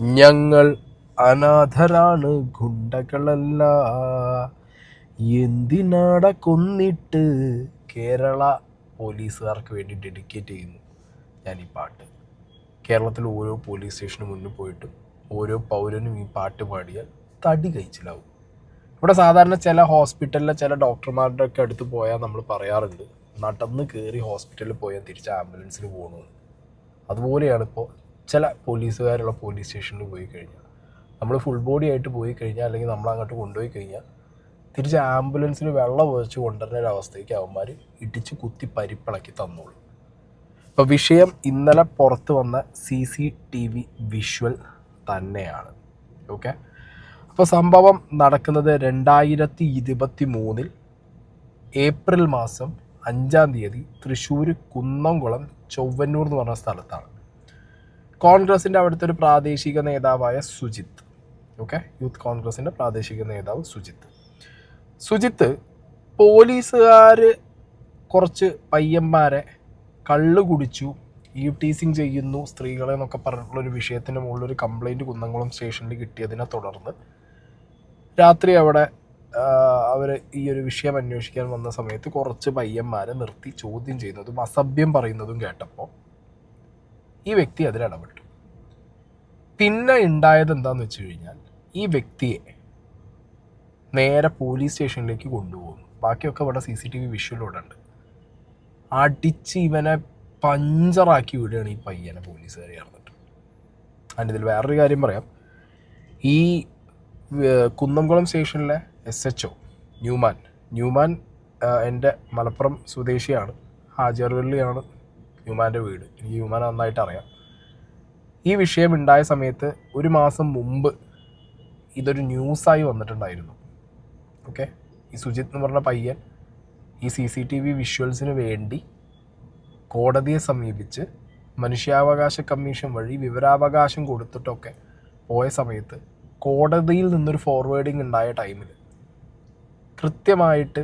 ഞങ്ങൾ അനാഥരാണ് ഗുണ്ടകളല്ല. എന്തിനാട കൊന്നിട്ട് കേരള പോലീസുകാർക്ക് വേണ്ടി ഡെഡിക്കേറ്റ് ചെയ്യുന്നു? ഞാൻ ഈ പാട്ട്. കേരളത്തിൽ ഓരോ പോലീസ് സ്റ്റേഷന് മുന്നിൽ പോയിട്ട് ഓരോ പൗരനും ഈ പാട്ട് പാടിയാൽ തടി കഴിച്ചിലാവും ഇവിടെ സാധാരണ ചില ഹോസ്പിറ്റലിലെ ചില ഡോക്ടർമാരുടെ ഒക്കെ അടുത്ത് പോയാൽ നമ്മൾ പറയാറുണ്ട് നടന്ന് കയറി ഹോസ്പിറ്റലിൽ പോയാൽ തിരിച്ച് ആംബുലൻസിൽ പോകണമെന്ന് അതുപോലെയാണ് ഇപ്പോൾ ചില പോലീസുകാരുള്ള പോലീസ് സ്റ്റേഷനിൽ പോയി കഴിഞ്ഞാൽ നമ്മൾ ഫുൾ ബോഡി ആയിട്ട് പോയി കഴിഞ്ഞാൽ അല്ലെങ്കിൽ നമ്മൾ അങ്ങോട്ട് കൊണ്ടുപോയി കഴിഞ്ഞാൽ തിരിച്ച് ആംബുലൻസിൽ വെള്ളം ഒഴിച്ച് കൊണ്ടുവരുന്ന ഒരു അവസ്ഥയ്ക്ക് അവന്മാർ ഇടിച്ച് കുത്തി പരിപ്പിളക്കി തന്നോളൂ. ഇപ്പോൾ വിഷയം ഇന്നലെ പുറത്ത് വന്ന C C T V visual തന്നെയാണ്. ഓക്കെ അപ്പോൾ സംഭവം നടക്കുന്നത് രണ്ടായിരത്തി ഇരുപത്തി മൂന്നിൽ ഏപ്രിൽ മാസം അഞ്ചാം തീയതി തൃശ്ശൂർ കുന്നംകുളം ചൊവ്വന്നൂർ എന്ന് പറഞ്ഞ സ്ഥലത്താണ്. കോൺഗ്രസിന്റെ അവിടുത്തെ ഒരു പ്രാദേശിക നേതാവായ സുജിത്ത് ഓക്കെ യൂത്ത് കോൺഗ്രസിന്റെ പ്രാദേശിക നേതാവ് സുജിത്ത് സുജിത്ത് പോലീസുകാർ കുറച്ച് പയ്യന്മാരെ കള്ള് കുടിച്ചു ഈ ടീസിങ് ചെയ്യുന്നു സ്ത്രീകളെ എന്നൊക്കെ പറഞ്ഞിട്ടുള്ളൊരു വിഷയത്തിന് മുകളിൽ ഒരു കംപ്ലൈന്റ് കുന്നംകുളം സ്റ്റേഷനിൽ കിട്ടിയതിനെ തുടർന്ന് രാത്രി അവിടെ അവർ ഈ ഒരു വിഷയം അന്വേഷിക്കാൻ വന്ന സമയത്ത് കുറച്ച് പയ്യന്മാരെ നിർത്തി ചോദ്യം ചെയ്യുന്നതും അസഭ്യം പറയുന്നതും കേട്ടപ്പോൾ ഈ വ്യക്തി അതിൽ ഇടപെട്ടു. പിന്നെ ഉണ്ടായത് എന്താന്ന് വെച്ച് കഴിഞ്ഞാൽ ഈ വ്യക്തിയെ നേരെ പോലീസ് സ്റ്റേഷനിലേക്ക് കൊണ്ടുപോകുന്നു. ബാക്കിയൊക്കെ ഇവിടെ സി സി ടി വി വിഷ്വലൂടെ ഉണ്ട്. അടിച്ച് ഇവനെ പഞ്ചറാക്കി വിടുകയാണ് ഈ പയ്യനെ പോലീസുകാർ ചേർന്നിട്ട്. അതിന്റെ ഇതിൽ വേറൊരു കാര്യം പറയാം. ഈ കുന്നംകുളം സ്റ്റേഷനിലെ S H O Newman. Newman എന്റെ മലപ്പുറം സ്വദേശിയാണ്. ഹാജർവള്ളിയാണ്. ന്യൂമാന്റെ വീട്. എനിക്ക് ഹ്യൂമാൻ നന്നായിട്ട് അറിയാം. ഈ വിഷയം ഉണ്ടായ സമയത്ത് ഒരു മാസം മുമ്പ് ഇതൊരു ന്യൂസായി വന്നിട്ടുണ്ടായിരുന്നു. ഓക്കെ? ഈ സുജിത് എന്ന് പറഞ്ഞ പയ്യൻ ഈ സി സി ടി വി വിഷ്വൽസിന് വേണ്ടി കോടതിയെ സമീപിച്ച് മനുഷ്യാവകാശ കമ്മീഷൻ വഴി വിവരാവകാശം കൊടുത്തിട്ടൊക്കെ പോയ സമയത്ത് കോടതിയിൽ നിന്നൊരു ഫോർവേഡിംഗ് ഉണ്ടായ ടൈമിൽ കൃത്യമായിട്ട്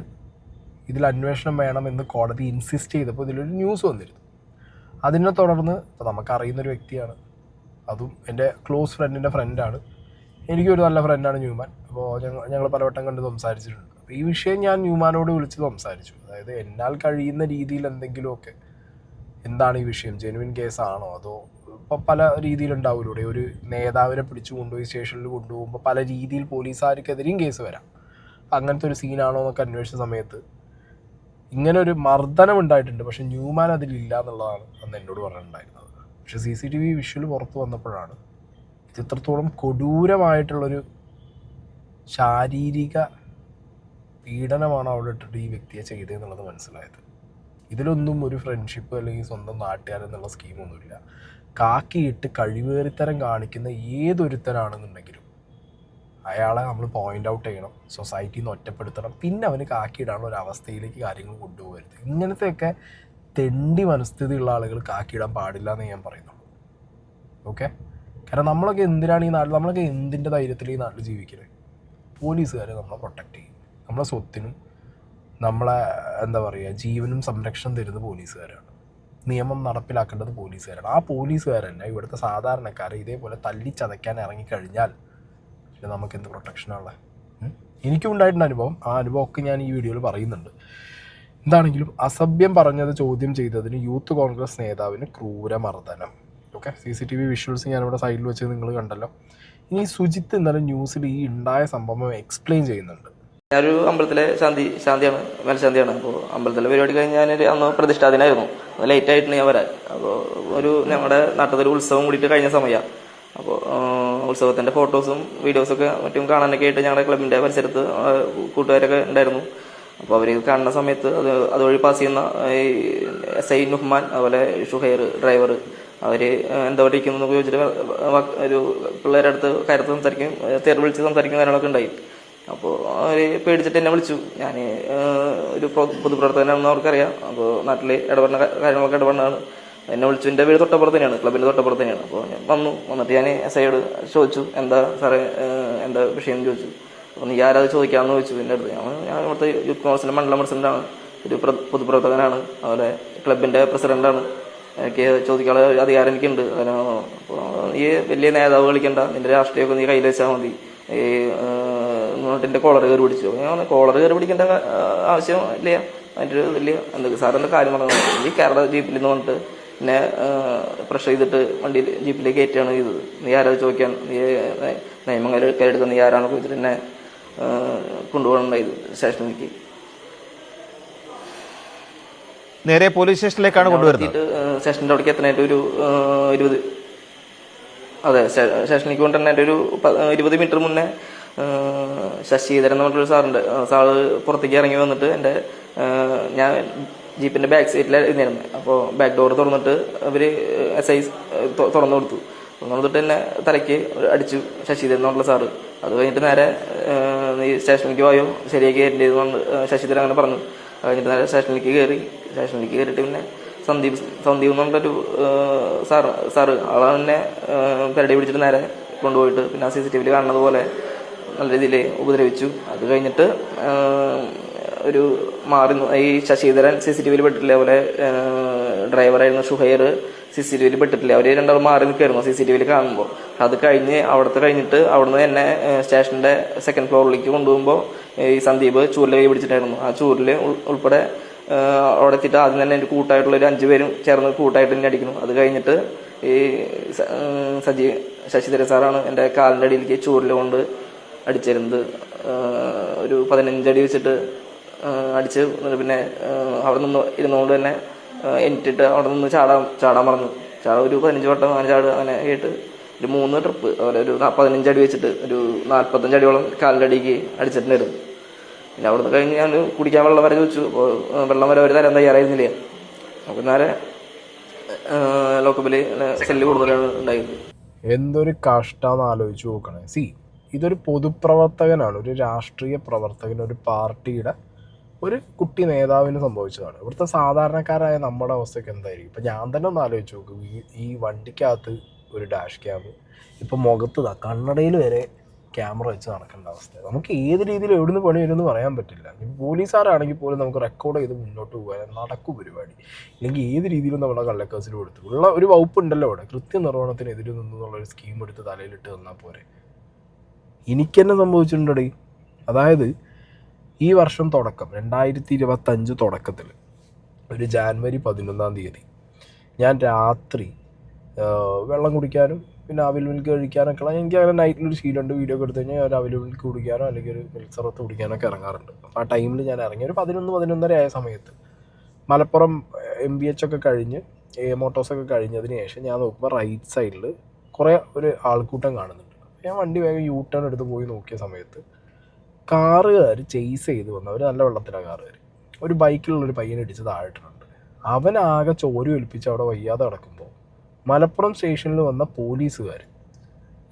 ഇതിൽ അന്വേഷണം വേണമെന്ന് കോടതി ഇൻസിസ്റ്റ് ചെയ്തപ്പോൾ ഇതിലൊരു ന്യൂസ് വന്നിരുന്നു. അതിനെ തുടർന്ന് ഇപ്പോൾ നമുക്കറിയുന്നൊരു വ്യക്തിയാണ്. അതും എന്റെ ക്ലോസ് ഫ്രണ്ടിന്റെ ഫ്രണ്ടാണ് എനിക്കൊരു നല്ല ഫ്രണ്ടാണ് ന്യൂമാൻ. അപ്പോൾ ഞങ്ങൾ ഞങ്ങൾ പലവട്ടം കണ്ട് സംസാരിച്ചിട്ടുണ്ട്. അപ്പോൾ ഈ വിഷയം ഞാൻ ന്യൂമാനോട് വിളിച്ച് സംസാരിച്ചു. അതായത് എന്നാൽ കഴിയുന്ന രീതിയിൽ എന്തെങ്കിലുമൊക്കെ എന്താണ് ഈ വിഷയം? ജെനുവിൻ കേസാണോ അതോ ഇപ്പോൾ പല രീതിയിലുണ്ടാവില്ല ഇവിടെ ഒരു നേതാവിനെ പിടിച്ചു കൊണ്ടുപോയി സ്റ്റേഷനിൽ കൊണ്ടുപോകുമ്പോൾ പല രീതിയിൽ പോലീസുകാർക്കെതിരെയും കേസ് വരാം. അങ്ങനത്തെ ഒരു സീനാണോ എന്നൊക്കെ അന്വേഷിച്ച സമയത്ത് ഇങ്ങനെ ഒരു മർദ്ദനം ഉണ്ടായിട്ടുണ്ട് പക്ഷെ ന്യൂമാൻ അതിലില്ല എന്നുള്ളതാണ് അന്ന് എന്നോട് പറഞ്ഞിട്ടുണ്ടായിരുന്നത്. പക്ഷെ C C T V visual പുറത്ത് വന്നപ്പോഴാണ് ഇത് ഇത്രത്തോളം കൊടൂരമായിട്ടുള്ളൊരു ശാരീരിക പീഡനമാണ് അവിടെ ഇട്ടിട്ട് ഈ വ്യക്തിയെ ചെയ്തതെന്നുള്ളത് മനസ്സിലായത്. ഇതിലൊന്നും ഒരു ഫ്രണ്ട്ഷിപ്പ് അല്ലെങ്കിൽ സ്വന്തം നാട്ടുകാരെന്നുള്ള സ്കീമൊന്നുമില്ല കാക്കിയിട്ട് കഴിവേറിത്തരം കാണിക്കുന്ന ഏതൊരുത്തനാണെന്നുണ്ടെങ്കിലും അയാളെ നമ്മൾ പോയിന്റ് ഔട്ട് ചെയ്യണം. സൊസൈറ്റിയിൽ നിന്ന് ഒറ്റപ്പെടുത്തണം. പിന്നെ അവന് കാക്കിയിടാനുള്ള ഒരു അവസ്ഥയിലേക്ക് കാര്യങ്ങൾ കൊണ്ടുപോകരുത്. ഇങ്ങനത്തെയൊക്കെ തെണ്ടി മനസ്ഥിതിയുള്ള ആളുകൾ കാക്കിയിടാൻ പാടില്ല എന്ന് ഞാൻ പറയുന്നുള്ളൂ. ഓക്കെ കാരണം നമ്മളൊക്കെ എന്തിനാണ് ഈ നാട്ടിൽ നമ്മളൊക്കെ എന്തിന്റെ ധൈര്യത്തിൽ ഈ നാട്ടിൽ ജീവിക്കുന്നത്? പോലീസുകാരെ നമ്മളെ പ്രൊട്ടക്റ്റ് ചെയ്യും. നമ്മളെ സ്വത്തിനും നമ്മളെ എന്താ പറയുക ജീവനും സംരക്ഷണം തരുന്നത് പോലീസുകാരാണ്. നിയമം നടപ്പിലാക്കേണ്ടത് പോലീസുകാരാണ്. ആ പോലീസുകാരന്നെ ഇവിടുത്തെ സാധാരണക്കാരെ ഇതേപോലെ തല്ലിച്ചതയ്ക്കാൻ ഇറങ്ങിക്കഴിഞ്ഞാൽ പിന്നെ നമുക്ക് എന്ത് പ്രൊട്ടക്ഷനാണുള്ളത് എനിക്കും ഉണ്ടായിട്ടുണ്ട് അനുഭവം. ആ അനുഭവമൊക്കെ ഞാൻ ഈ വീഡിയോയിൽ പറയുന്നുണ്ട്. എന്താണെങ്കിലും അസഭ്യം പറഞ്ഞത് ചോദ്യം ചെയ്തതിന് യൂത്ത് കോൺഗ്രസ് നേതാവിന് ക്രൂരമർദ്ദനം. Okay? C C T V visuals ഞാനിവിടെ സൈഡിൽ വെച്ച് നിങ്ങൾ കണ്ടല്ലോ. ഇനി സുജിത്ത് ഇന്നലെ ന്യൂസിൽ ഈ ഉണ്ടായ സംഭവം എക്സ്പ്ലെയിൻ ചെയ്യുന്നുണ്ട്. ഞാനൊരു അമ്പലത്തിലെ ശാന്തി ശാന്തിയാണ് മേൽശാന്തിയാണ്. അപ്പോൾ അമ്പലത്തിലെ പരിപാടി കഴിഞ്ഞ് ഞാനൊരു അന്ന് പ്രതിഷ്ഠാദിനായിരുന്നു. ലേറ്റ് ആയിട്ടുണ്ട് ഞാൻ വരാൻ. അപ്പോൾ ഒരു ഞങ്ങളുടെ നാട്ടിലൊരു ഉത്സവം കൂടിയിട്ട് കഴിഞ്ഞ സമയമാണ് അപ്പോൾ ഉത്സവത്തിന്റെ ഫോട്ടോസും വീഡിയോസൊക്കെ മറ്റും കാണാനൊക്കെ ആയിട്ട് ഞങ്ങളുടെ ക്ലബിന്റെ പരിസരത്ത് കൂട്ടുകാരൊക്കെ ഉണ്ടായിരുന്നു. അപ്പോൾ അവർ കാണുന്ന സമയത്ത് അത് അതുവഴി പാസ് ചെയ്യുന്ന ഈ എസ് ഐ നുഹ്മാൻ അതുപോലെ ഷുഹൈർ ഡ്രൈവർ അവർ എന്താ പഠിക്കുന്നു എന്നൊക്കെ ചോദിച്ചിട്ട് ഒരു പിള്ളേരുടെ അടുത്ത് കാര്യത്തിൽ സംസാരിക്കും തേർ വിളിച്ച് സംസാരിക്കുന്ന കാര്യങ്ങളൊക്കെ ഉണ്ടായി. അപ്പോൾ അവർ പേടിച്ചിട്ട് എന്നെ വിളിച്ചു. ഞാൻ ഒരു പൊതുപ്രവർത്തകനാണെന്ന് അവർക്കറിയാം. അപ്പോൾ നാട്ടിൽ ഇടപെടുന്ന കാര്യങ്ങളൊക്കെ ഇടപെടുന്നതാണ് എന്നെ വിളിച്ചു എന്റെ വീട് തൊട്ടപ്പുറത്ത് തന്നെയാണ് ക്ലബിന്റെ തൊട്ടപ്പുറത്ത് തന്നെയാണ്. അപ്പോൾ ഞാൻ വന്നു വന്നിട്ട് ഞാൻ എസ് ഐയോട് ചോദിച്ചു എന്താ സാറേ എന്താ വിഷയം ചോദിച്ചു. അപ്പോൾ നീ ആരാത് ചോദിക്കാമെന്ന് ചോദിച്ചു എന്റെ അടുത്ത്. ഞാൻ ഞാൻ ഇവിടുത്തെ യൂത്ത് കോൺഗ്രസിന്റെ മണ്ഡലം പ്രസിഡന്റാണ് ഒരു പൊതുപ്രവർത്തകനാണ് അതുപോലെ ക്ലബിന്റെ പ്രസിഡന്റാണ്. എനിക്ക് ചോദിക്കാനുള്ള അധികാരം എനിക്കുണ്ട്. അപ്പോൾ ഈ വലിയ നേതാവ് കളിക്കണ്ട നിന്റെ രാഷ്ട്രീയമൊക്കെ നീ കയ്യിൽ വെച്ചാൽ മതി. ഈ നോട്ടിന്റെ കോളർ കയറി പിടിച്ചു. ഞാൻ കോളർ കയറി പിടിക്കേണ്ട ആവശ്യം ഇല്ല. അതിന്റെ വലിയ എന്തൊക്കെ സാറിന്റെ കാര്യം പറഞ്ഞു ഈ കേരള ജീപ്പിൽ നിന്ന് പറഞ്ഞിട്ട് എന്നെ പ്രഷർ ചെയ്തിട്ട് വണ്ടിയിൽ ജീപ്പിലേക്ക് കയറ്റുകയാണ് ചെയ്തത്. നീ ആരാ ചോദിക്കാൻ? നീ നിയമം കയ്യെടുക്കാൻ നീ ആരാണെന്ന് ചോദിച്ചിട്ട് എന്നെ കൊണ്ടുപോകണുണ്ടായത് സ്റ്റേഷനിലേക്ക്. നേരെ പോലീസ് സ്റ്റേഷനിലേക്കാണ് കൊണ്ടുവരുന്നത്? സ്റ്റേഷന്റെ അവിടേക്ക് എത്തണായിട്ട് ഒരു ഇരുപത്. അതെ സ്റ്റേ- സ്റ്റേഷനിലേക്ക് കൊണ്ടുവരുന്നതിന്റെ ഒരു ഇരുപത് മീറ്റർ മുന്നേ ശശിധരൻ എന്ന് പറഞ്ഞൊരു സാറുണ്ട്. സാറ് പുറത്തേക്ക് ഇറങ്ങി വന്നിട്ട് എന്റെ ഞാൻ ജീപ്പിന്റെ ബാക്ക് സീറ്റിൽ ഇരുന്നിരുന്നു. അപ്പോൾ ബാക്ക് ഡോർ തുറന്നിട്ട് അവർ എസ് ഐ തുറന്നു കൊടുത്തു. തുറന്നു കൊടുത്തിട്ട് എന്നെ തലയ്ക്ക് അടിച്ചു ശശിധരൻ എന്നുള്ള സാറ് അത് കഴിഞ്ഞിട്ട് നേരെ നീ സ്റ്റേഷനിലേക്ക് പോയോ ശരിയാക്കി കയറ്റേണ്ടത് കൊണ്ട് ശശിധരൻ അങ്ങനെ പറഞ്ഞു. അത് കഴിഞ്ഞിട്ട് നേരെ സ്റ്റേഷനിലേക്ക് കയറി. സ്റ്റേഷനിലേക്ക് കയറിയിട്ട് പിന്നെ സന്ദീപ് സന്ദീപ് എന്ന് പറഞ്ഞൊരു സാർ സാറ് ആളാണ് എന്നെ പെരടി പിടിച്ചിട്ട് നേരെ കൊണ്ടുപോയിട്ട് പിന്നെ സി സി ടി വിയിൽ കാണുന്നത് പോലെ നല്ല രീതിയിൽ ഉപദ്രവിച്ചു. അത് കഴിഞ്ഞിട്ട് ഒരു മാറി ഈ ശശിധരൻ സി സി ടി വിയിൽ പെട്ടിട്ടില്ല? അതുപോലെ ഡ്രൈവറായിരുന്ന ഷുഹൈർ സി സി ടി വിയിൽ പെട്ടിട്ടില്ല? അവർ രണ്ടാളും മാറി നിൽക്കായിരുന്നു സി സി ടി വിയിൽ കാണുമ്പോൾ അത് കഴിഞ്ഞ് അവിടുത്തെ കഴിഞ്ഞിട്ട് അവിടുന്ന് തന്നെ സ്റ്റേഷന്റെ സെക്കൻഡ് ഫ്ലോറിലേക്ക് കൊണ്ടുപോകുമ്പോൾ ഈ സന്ദീപ് ചൂരിൽ കൈ പിടിച്ചിട്ടായിരുന്നു. ആ ചൂരിൽ ഉൾപ്പെടെ അവിടെ എത്തിയിട്ട് ആദ്യം തന്നെ എന്റെ കൂട്ടായിട്ടുള്ള ഒരു അഞ്ച് പേരും ചേർന്ന് കൂട്ടായിട്ട് തന്നെ അടിക്കുന്നു. അത് കഴിഞ്ഞിട്ട് ഈ സജീവ് ശശിധരൻ സാറാണ് എന്റെ കാലിന്റെ അടിയിലേക്ക് ചൂരിൽ കൊണ്ട് അടിച്ചിരുന്നത്. ഒരു പതിനഞ്ചടി വെച്ചിട്ട് അടിച്ച് പിന്നെ അവിടെ നിന്ന് ഇരുന്നുകൊണ്ട് തന്നെ എനിട്ടിട്ട് അവിടെ നിന്ന് ചാടാൻ ചാടാൻ പറഞ്ഞു ചാടാൻ ഒരു പതിനഞ്ച് വട്ടം അങ്ങനെ ചാട് അങ്ങനെ ആയിട്ട് ഒരു മൂന്ന് ട്രിപ്പ് അവരെ ഒരു പതിനഞ്ച് അടി വെച്ചിട്ട് ഒരു നാൽപ്പത്തഞ്ച് അടിയോളം കാലിന്റെ അടിക്ക് അടിച്ചിട്ടുണ്ടായിരുന്നു പിന്നെ അവിടുന്ന് കഴിഞ്ഞ് ഞാൻ കുടിക്കാൻ വെള്ളം വരെ ചോദിച്ചു. അപ്പോൾ വെള്ളം വരെ അവർ തരാൻ തയ്യാറായിരുന്നില്ല. അപ്പം നേരെ ലോക്കപ്പിൽ സെല്ല് കൂടുതലാണ് ഉണ്ടായത്. എന്തൊരു കഷ്ടമെന്ന് ആലോചിച്ച് നോക്കണേ. സി ഇതൊരു പൊതുപ്രവർത്തകനാണ് ഒരു രാഷ്ട്രീയ പ്രവർത്തകൻ ഒരു പാർട്ടിയുടെ ഒരു കുട്ടി നേതാവിന് സംഭവിച്ചതാണ്. ഇവിടുത്തെ സാധാരണക്കാരായ നമ്മുടെ അവസ്ഥയ്ക്ക് എന്തായിരിക്കും? ഇപ്പം ഞാൻ തന്നെ ഒന്ന് ആലോചിച്ച് നോക്കും. ഈ ഈ വണ്ടിക്കകത്ത് ഒരു ഡാഷ് ക്യാം ഇപ്പം മുഖത്ത് കണ്ണടയിൽ വരെ ക്യാമറ വെച്ച് നടക്കേണ്ട അവസ്ഥ. നമുക്ക് ഏത് രീതിയിൽ എവിടുന്ന് പണി വരുമെന്ന് പറയാൻ പറ്റില്ല. പോലീസുകാരാണെങ്കിൽ പോലും നമുക്ക് റെക്കോർഡ് ചെയ്ത് മുന്നോട്ട് പോകാൻ നടക്കും പരിപാടി. ഇല്ലെങ്കിൽ ഏത് രീതിയിലും നമ്മുടെ കള്ളക്കേസിലും കൊടുത്തു ഉള്ള ഒരു വകുപ്പുണ്ടല്ലോ അവിടെ. കൃത്യനിർവഹണത്തിനെതിരെ നിന്നുള്ള ഒരു സ്കീം എടുത്ത് തലയിലിട്ട് തന്നാൽ പോരെ. എനിക്കെന്നെ സംഭവിച്ചിട്ടുണ്ടടി? അതായത് ഈ വർഷം തുടക്കം രണ്ടായിരത്തി ഇരുപത്തഞ്ച് തുടക്കത്തിൽ ഒരു ജാനുവരി പതിനൊന്നാം തീയതി. ഞാൻ രാത്രി വെള്ളം കുടിക്കാനും പിന്നെ അവിൽ മിൽക്ക് കഴിക്കാനൊക്കെ എനിക്ക് അങ്ങനെ നൈറ്റിലൊരു ശീലമുണ്ട്. വീഡിയോ ഒക്കെ എടുത്ത് കഴിഞ്ഞാൽ ഒരു അവിൽ മിൽക്ക് കുടിക്കാനോ അല്ലെങ്കിൽ ഒരു മിൽക്ക് കുടിക്കാനൊക്കെ ഇറങ്ങാറുണ്ട്. അപ്പോൾ ആ ടൈമിൽ ഞാൻ ഇറങ്ങി. ഒരു പതിനൊന്ന് പതിനൊന്നര ആയ സമയത്ത് മലപ്പുറം എം ബി എച്ച് ഒക്കെ കഴിഞ്ഞ് എ മോട്ടോസൊക്കെ കഴിഞ്ഞതിന് ശേഷം ഞാൻ നോക്കുമ്പോൾ റൈറ്റ് സൈഡിൽ കുറേ ഒരു ആൾക്കൂട്ടം കാണുന്നുണ്ട്. ഞാൻ വണ്ടി വേഗം യൂ ടേൺ എടുത്ത് പോയി നോക്കിയ സമയത്ത് കാറുകാർ ചെയ്സ് ചെയ്ത് വന്നു. അവർ നല്ല വെള്ളത്തിലാണ് കാറുകാർ ഒരു ബൈക്കിലുള്ള ഒരു പയ്യനെ ഇടിച്ച് താഴിട്ടുണ്ട് അവനാകെ ചോര ഒലിപ്പിച്ച് അവിടെ വയ്യാതെ കിടക്കുമ്പോൾ മലപ്പുറം സ്റ്റേഷനിൽ വന്ന പോലീസുകാർ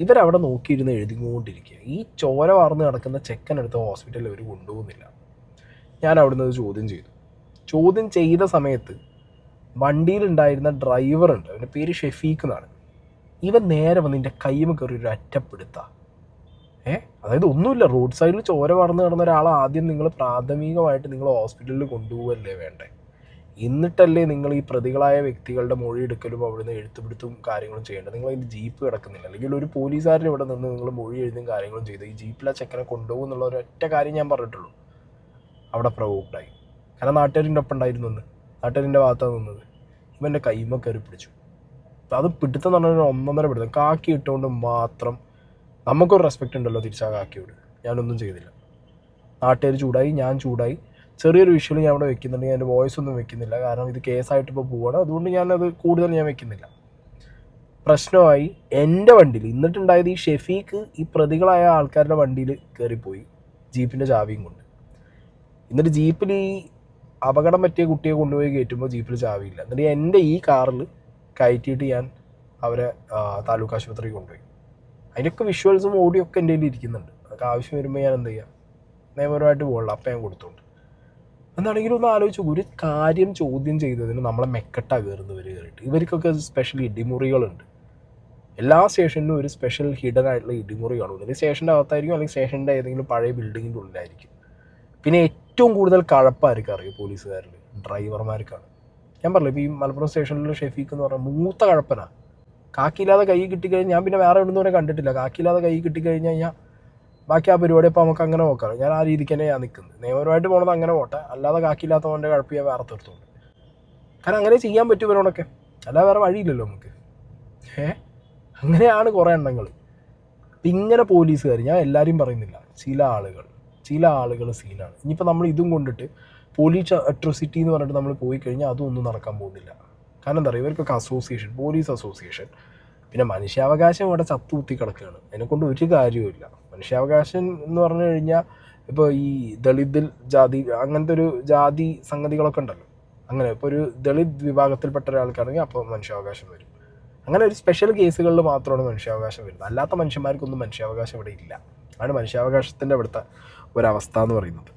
ഇവരവിടെ നോക്കിയിരുന്ന് എഴുതിക്കൊണ്ടിരിക്കുക ഈ ചോര വാർന്ന് കിടക്കുന്ന ചെക്കനെടുത്ത് ഹോസ്പിറ്റലിൽ അവർ കൊണ്ടുപോകുന്നില്ല. ഞാൻ അവിടുന്ന് ചോദ്യം ചെയ്തു. ചോദ്യം ചെയ്ത സമയത്ത് വണ്ടിയിലുണ്ടായിരുന്ന ഡ്രൈവറുണ്ട് അവന്റെ പേര് ഷെഫീഖ് എന്നാണ്. ഇവൻ നേരെ വന്ന് എന്റെ കൈമ കയറി ഒരു അറ്റപ്പെടുത്ത ഏ? അതായത് ഒന്നുമില്ല റോഡ് സൈഡിൽ ചോര വാർന്ന് കിടന്ന ഒരാൾ ആദ്യം നിങ്ങൾ പ്രാഥമികമായിട്ട് നിങ്ങൾ ഹോസ്പിറ്റലിൽ കൊണ്ടുപോകല്ലേ വേണ്ടേ? എന്നിട്ടല്ലേ നിങ്ങൾ ഈ പ്രതികളായ വ്യക്തികളുടെ മൊഴി എടുക്കലും അവിടുന്ന് എഴുത്തുപിടുത്തും കാര്യങ്ങളും ചെയ്യേണ്ടത്? നിങ്ങൾ അതിന്റെ ജീപ്പ് കിടക്കുന്നില്ല. അല്ലെങ്കിൽ ഒരു പോലീസുകാരൻ ഇവിടെ നിന്ന് നിങ്ങൾ മൊഴി എഴുതും കാര്യങ്ങളും ചെയ്ത് ഈ ജീപ്പിലെ ചെക്കനെ കൊണ്ടുപോകും എന്നുള്ള ഒരൊറ്റ കാര്യം ഞാൻ പറഞ്ഞിട്ടുള്ളൂ. അവിടെ പ്രവോക്ഡായി കാരണം നാട്ടുകാരിന്റെ ഒപ്പം ഉണ്ടായിരുന്നു എന്ന് നാട്ടുകാരിന്റെ ഭാഗത്താണ് നിന്നത്. ഇവന്റെ കൈമ കയറി പിടിച്ചു. അത് പിടുത്തം എന്ന് പറഞ്ഞാൽ ഒന്നൊന്നര പിടുത്തം. കാക്കി ഇട്ടുകൊണ്ട് മാത്രം നമുക്കൊരു റെസ്പെക്റ്റ് ഉണ്ടല്ലോ തിരിച്ചാ കാക്കിയോട് ഞാനൊന്നും ചെയ്തില്ല. നാട്ടുകാർ ചൂടായി ഞാൻ ചൂടായി. ചെറിയൊരു വിഷ്വൽ ഞാൻ അവിടെ വെക്കുന്നുണ്ട്. ഞാൻ എന്റെ വോയിസ് ഒന്നും വെക്കുന്നില്ല. കാരണം ഇത് കേസായിട്ട് ഇപ്പോൾ പോവാണ്. അതുകൊണ്ട് ഞാനത് കൂടുതൽ ഞാൻ വെക്കുന്നില്ല. പ്രശ്നമായി എന്റെ വണ്ടിയിൽ ഇന്നിട്ടുണ്ടായത് ഈ ഷെഫീക്ക് ഈ പ്രതികളായ ആൾക്കാരുടെ വണ്ടിയിൽ കയറിപ്പോയി ജീപ്പിന്റെ ചാവിയും കൊണ്ട്. എന്നിട്ട് ജീപ്പിൽ ഈ അപകടം പറ്റിയ കുട്ടിയെ കൊണ്ടുപോയി കയറ്റുമ്പോൾ ജീപ്പിൽ ചാവിയില്ല. എന്നിട്ട് എന്റെ ഈ കാറിൽ കയറ്റിയിട്ട് ഞാൻ അവരെ താലൂക്ക് ആശുപത്രിയിൽ കൊണ്ടുപോയി. അതിന്റെയൊക്കെ വിഷ്വൽസും ഓഡിയോ ഒക്കെ എന്റെ കയ്യിൽ ഇരിക്കുന്നുണ്ട്. അതൊക്കെ ആവശ്യം വരുമ്പോൾ ഞാൻ എന്ത് ചെയ്യാം? നിയമപരമായിട്ട് പോകണം അപ്പം ഞാൻ കൊടുത്തോണ്ട്. എന്നാണെങ്കിലും ഒന്ന് ആലോചിച്ച് ഒരു കാര്യം ചോദ്യം ചെയ്തതിന് നമ്മളെ മെക്കെട്ടാ കയറുന്നവർ കയറിയിട്ട്. ഇവർക്കൊക്കെ സ്പെഷ്യൽ ഇടിമുറികളുണ്ട്. എല്ലാ സ്റ്റേഷനിലും ഒരു സ്പെഷ്യൽ ഹിഡൻ ആയിട്ടുള്ള ഇടിമുറി കാണും ഒന്നുകിൽ സ്റ്റേഷന്റെ അകത്തായിരിക്കും അല്ലെങ്കിൽ സ്റ്റേഷന്റെ ഏതെങ്കിലും പഴയ ബിൽഡിങ്ങിന്റെ ഉള്ളിലായിരിക്കും. പിന്നെ ഏറ്റവും കൂടുതൽ കഴപ്പായിരിക്കും അറിയും? പോലീസുകാരിൽ ഡ്രൈവർമാർക്കാണ് ഞാൻ പറഞ്ഞു ഇപ്പോൾ ഈ മലപ്പുറം സ്റ്റേഷനിലെ ഷെഫീഖ് എന്ന് പറഞ്ഞാൽ മൂത്ത കഴപ്പനാ. കാക്കിയില്ലാതെ കൈ കിട്ടിക്കഴിഞ്ഞാൽ ഞാൻ പിന്നെ വേറെ എവിടുന്ന് കണ്ടിട്ടില്ല. കാക്കിയില്ലാതെ കൈ കിട്ടിക്കഴിഞ്ഞ് കഴിഞ്ഞാൽ ബാക്കി ആ പരിപാടി അപ്പോൾ നമുക്ക് അങ്ങനെ നോക്കാം. ഞാൻ ആ രീതിക്ക് തന്നെ ഞാൻ നിൽക്കുന്നത് നിയമപരമായിട്ട് പോണത് അങ്ങനെ പോട്ടെ. അല്ലാതെ കാക്കിയില്ലാത്തവന്റെ കുഴപ്പം ഞാൻ വേറെ തീർത്തുണ്ട്. കാരണം അങ്ങനെ ചെയ്യാൻ പറ്റും ഇവരോടൊക്കെ. അല്ലാതെ വേറെ വഴിയില്ലല്ലോ നമുക്ക്. ഏ? അങ്ങനെയാണ് കുറേ എണ്ണങ്ങൾ അപ്പം ഇങ്ങനെ പോലീസുകാർ ഞാൻ എല്ലാവരും പറയുന്നില്ല. ചില ആളുകൾ ചില ആളുകൾ സീനാണ് ഇനിയിപ്പോൾ നമ്മൾ ഇതും കൊണ്ടിട്ട് പോലീസ് അട്രോസിറ്റി എന്ന് പറഞ്ഞിട്ട് നമ്മൾ പോയി കഴിഞ്ഞാൽ അതൊന്നും നടക്കാൻ പോകുന്നില്ല. കാരണം എന്താ പറയുക ഇവർക്കൊക്കെ അസോസിയേഷൻ പോലീസ് അസോസിയേഷൻ പിന്നെ മനുഷ്യാവകാശം ഇവിടെ ചത്തുകുത്തി കിടക്കുകയാണ്. അതിനെക്കൊണ്ട് ഒരു കാര്യവുമില്ല. മനുഷ്യാവകാശം എന്ന് പറഞ്ഞു കഴിഞ്ഞാൽ ഇപ്പോൾ ഈ ദളിതിൽ ജാതി അങ്ങനത്തെ ഒരു ജാതി സംഗതികളൊക്കെ ഉണ്ടല്ലോ. അങ്ങനെ ഇപ്പോൾ ഒരു ദളിത് വിഭാഗത്തിൽപ്പെട്ട ഒരാൾക്കാണെങ്കിൽ അപ്പോൾ മനുഷ്യാവകാശം വരും. അങ്ങനെ ഒരു സ്പെഷ്യൽ കേസുകളിൽ മാത്രമാണ് മനുഷ്യാവകാശം വരുന്നത്. അല്ലാത്ത മനുഷ്യന്മാർക്കൊന്നും മനുഷ്യാവകാശം ഇവിടെ ഇല്ല. അതാണ് മനുഷ്യാവകാശത്തിന്റെ അവിടുത്തെ ഒരവസ്ഥ എന്ന് പറയുന്നത്.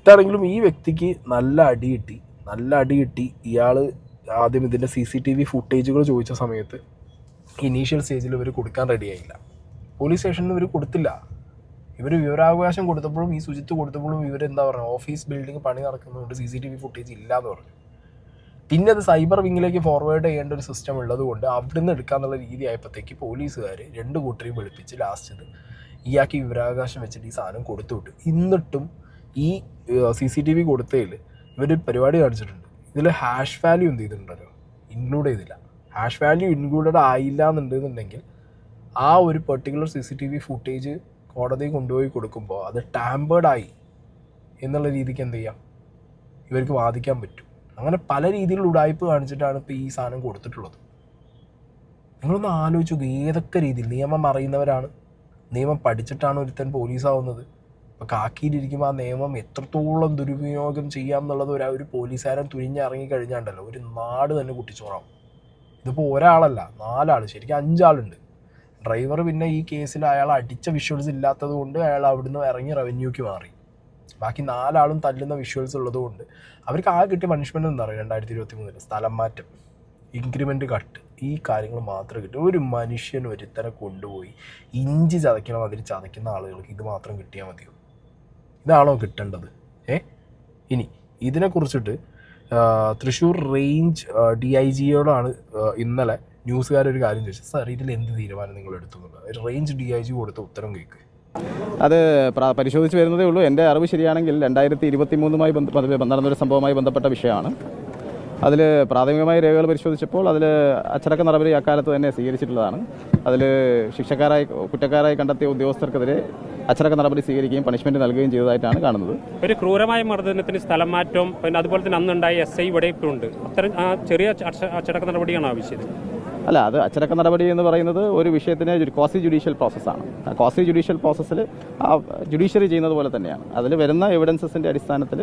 ഇതാണെങ്കിലും ഈ വ്യക്തിക്ക് നല്ല അടി കിട്ടി. നല്ല അടി കിട്ടി. ഇയാൾ ആദ്യം ഇതിന്റെ സി സി ടി വി ഫുട്ടേജുകൾ ചോദിച്ച സമയത്ത് ഇനീഷ്യൽ സ്റ്റേജിൽ ഇവർ കൊടുക്കാൻ റെഡിയായില്ല പോലീസ് സ്റ്റേഷനിൽ ഇവർ കൊടുത്തില്ല. ഇവർ വിവരാവകാശം കൊടുത്തപ്പോഴും ഈ ശുചിത്വം കൊടുത്തപ്പോഴും ഇവർ എന്താ പറയുക ഓഫീസ് ബിൽഡിംഗ് പണി നടക്കുന്നതുകൊണ്ട് C C T V footage ഇല്ല എന്ന് പറഞ്ഞു. പിന്നെ അത് സൈബർ വിങ്ങിലേക്ക് ഫോർവേഡ് ചെയ്യേണ്ട ഒരു സിസ്റ്റം ഉള്ളതുകൊണ്ട് അവിടുന്ന് എടുക്കാന്നുള്ള രീതി ആയപ്പോഴത്തേക്ക് പോലീസുകാർ രണ്ട് കൂട്ടരെയും വിളിപ്പിച്ച് ലാസ്റ്റ് ഇയാൾക്ക് വിവരാവകാശം വെച്ചിട്ട് ഈ സാധനം കൊടുത്തു വിട്ടു. എന്നിട്ടും ഈ സി സി ടി വി കൊടുത്തതിൽ ഇവർ പരിപാടി കാണിച്ചിട്ടുണ്ട്. ഇതിൽ ഹാഷ് വാല്യൂ എന്ത് ചെയ്തിട്ടുണ്ടല്ലോ? ഇൻക്ലൂഡ് ചെയ്തില്ല. ഹാഷ് വാല്യൂ ഇൻക്ലൂഡഡ് ആയില്ല എന്നുണ്ടെന്നുണ്ടെങ്കിൽ ആ ഒരു particular C C T V footage കോടതി കൊണ്ടുപോയി കൊടുക്കുമ്പോൾ അത് ടാമ്പേർഡ് ആയി എന്നുള്ള രീതിക്ക് എന്ത് ചെയ്യാം? ഇവർക്ക് വാദിക്കാൻ പറ്റും. അങ്ങനെ പല രീതിയിലുള്ള ഉടായ്പ് കാണിച്ചിട്ടാണ് ഇപ്പോൾ ഈ സാധനം കൊടുത്തിട്ടുള്ളത്. നിങ്ങളൊന്ന് ആലോചിച്ചു ഏതൊക്കെ രീതിയിൽ നിയമം അറിയുന്നവരാണ്? നിയമം പഠിച്ചിട്ടാണ് ഒരുത്തൻ പോലീസാവുന്നത് ഇപ്പോൾ കാക്കിയിലിരിക്കുമ്പോൾ ആ നിയമം എത്രത്തോളം ദുരുപയോഗം ചെയ്യാം എന്നുള്ളത് ഒരു ഒരു പോലീസുകാരൻ തുനിഞ്ഞിറങ്ങി കഴിഞ്ഞാണ്ടല്ലോ. ഒരു നാട് തന്നെ കുട്ടിച്ചോറാവും ഇതിപ്പോൾ ഒരാളല്ല നാലാൾ ശരിക്കും അഞ്ചാളുണ്ട്. ഡ്രൈവർ പിന്നെ ഈ കേസിൽ അയാൾ അടിച്ച വിഷ്വൽസ് ഇല്ലാത്തത് കൊണ്ട് അയാൾ അവിടുന്ന് ഇറങ്ങി റവന്യൂക്ക് മാറി. ബാക്കി നാലാളും തല്ലുന്ന വിഷ്വൽസ് ഉള്ളതുകൊണ്ട് അവർക്ക് ആ കിട്ടിയ പണിഷ്മെന്റ് എന്താ പറയുക രണ്ടായിരത്തി ഇരുപത്തി മൂന്നിൽ സ്ഥലം മാറ്റം ഇൻക്രിമെന്റ് കട്ട് ഈ കാര്യങ്ങൾ മാത്രമേ കിട്ടൂ. ഒരു മനുഷ്യൻ ഒരുത്തനെ കൊണ്ടുപോയി ഇഞ്ചി ചതയ്ക്കണം അതിൽ ചതയ്ക്കുന്ന ആളുകൾക്ക് ഇത് മാത്രം കിട്ടിയാൽ മതിയോ? ഇതാണോ കിട്ടേണ്ടത്? ഏ? ഇനി ഇതിനെക്കുറിച്ചിട്ട് തൃശ്ശൂർ റേഞ്ച് ഡി ഐ ജിയോടാണ് ഇന്നലെ ന്യൂസുകാരൊരു കാര്യം ചോദിച്ചത്. സാർ ഇതിൽ എന്ത് തീരുമാനം നിങ്ങൾ എടുത്തു റേഞ്ച് ഡി ഐ ജി കൊടുത്ത ഉത്തരം കേൾക്ക് അത് പരിശോധിച്ച് വരുന്നതേ ഉള്ളൂ. എന്റെ അറിവ് ശരിയാണെങ്കിൽ രണ്ടായിരത്തി ഇരുപത്തി മൂന്നുമായി നടന്നൊരു സംഭവമായി ബന്ധപ്പെട്ട വിഷയമാണ്. അതിൽ പ്രാഥമികമായ രേഖകൾ പരിശോധിച്ചപ്പോൾ അതിൽ അച്ചടക്ക നടപടി അക്കാലത്ത് തന്നെ സ്വീകരിച്ചിട്ടുള്ളതാണ്. അതിൽ ശിക്ഷക്കാരായി കുറ്റക്കാരായി കണ്ടെത്തിയ ഉദ്യോഗസ്ഥർക്കെതിരെ അച്ചടക്ക നടപടി സ്വീകരിക്കുകയും പണിഷ്മെന്റ് നൽകുകയും ചെയ്തതായിട്ടാണ് കാണുന്നത്. ഒരു ക്രൂരമായ മർദ്ദനത്തിന് സ്ഥലം മാറ്റവും പിന്നെ അതുപോലെ തന്നെ അന്നുണ്ടായ എസ് ഐ ഇവിടെ ഇപ്പോൾ ഉണ്ട്. അത്തരം ചെറിയ അച്ചടക്ക നടപടിയാണ് ആവശ്യം? അല്ല അത് അച്ചടക്ക നടപടി എന്ന് പറയുന്നത് ഒരു വിഷയത്തിന് ക്വാസി കോസി ജുഡീഷ്യൽ പ്രോസസ്സാണ്. ആ കോസി ജുഡീഷ്യൽ പ്രോസസ്സിൽ ആ ജുഡീഷ്യറി ചെയ്യുന്നത് പോലെ തന്നെയാണ്. അതിൽ വരുന്ന എവിഡൻസസിന്റെ അടിസ്ഥാനത്തിൽ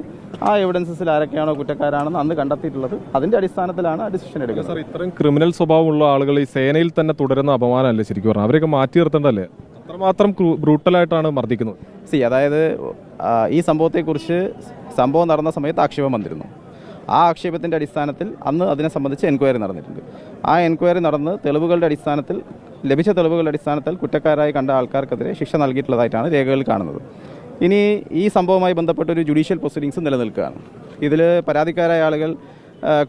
ആ എവിഡൻസസിൽ ആരൊക്കെയാണോ കുറ്റക്കാരാണെന്ന് അന്ന് കണ്ടെത്തിയിട്ടുള്ളത് അതിന്റെ അടിസ്ഥാനത്തിലാണ് ഡിസിഷൻ എടുക്കുന്നത്. സാർ ഇത്രയും ക്രിമിനൽ സ്വഭാവമുള്ള ആളുകൾ ഈ സേനയിൽ തന്നെ തുടരുന്ന അപമാനമല്ലേ ശരിക്കും പറഞ്ഞാൽ അവരൊക്കെ മാറ്റി നിർത്തേണ്ടല്ലേ അത്രമാത്രം ബ്രൂട്ടലായിട്ടാണ് മർദ്ദിക്കുന്നത്. സി അതായത് ഈ സംഭവത്തെക്കുറിച്ച് സംഭവം നടന്ന സമയത്ത് ആക്ഷേപം വന്നിരുന്നു. ആ ആക്ഷേപത്തിന്റെ അടിസ്ഥാനത്തിൽ അന്ന് അതിനെ സംബന്ധിച്ച് എൻക്വയറി നടന്നിട്ടുണ്ട്. ആ എൻക്വയറി നടന്ന് തെളിവുകളുടെ അടിസ്ഥാനത്തിൽ ലഭിച്ച തെളിവുകളുടെ അടിസ്ഥാനത്തിൽ കുറ്റക്കാരായി കണ്ട ആൾക്കാർക്കെതിരെ ശിക്ഷ നൽകിയിട്ടുള്ളതായിട്ടാണ് രേഖകളിൽ കാണുന്നത്. ഇനി ഈ സംഭവവുമായി ബന്ധപ്പെട്ട ഒരു ജുഡീഷ്യൽ പ്രൊസീഡിങ്സ് നിലനിൽക്കുകയാണ്. ഇതിൽ പരാതിക്കാരായ ആളുകൾ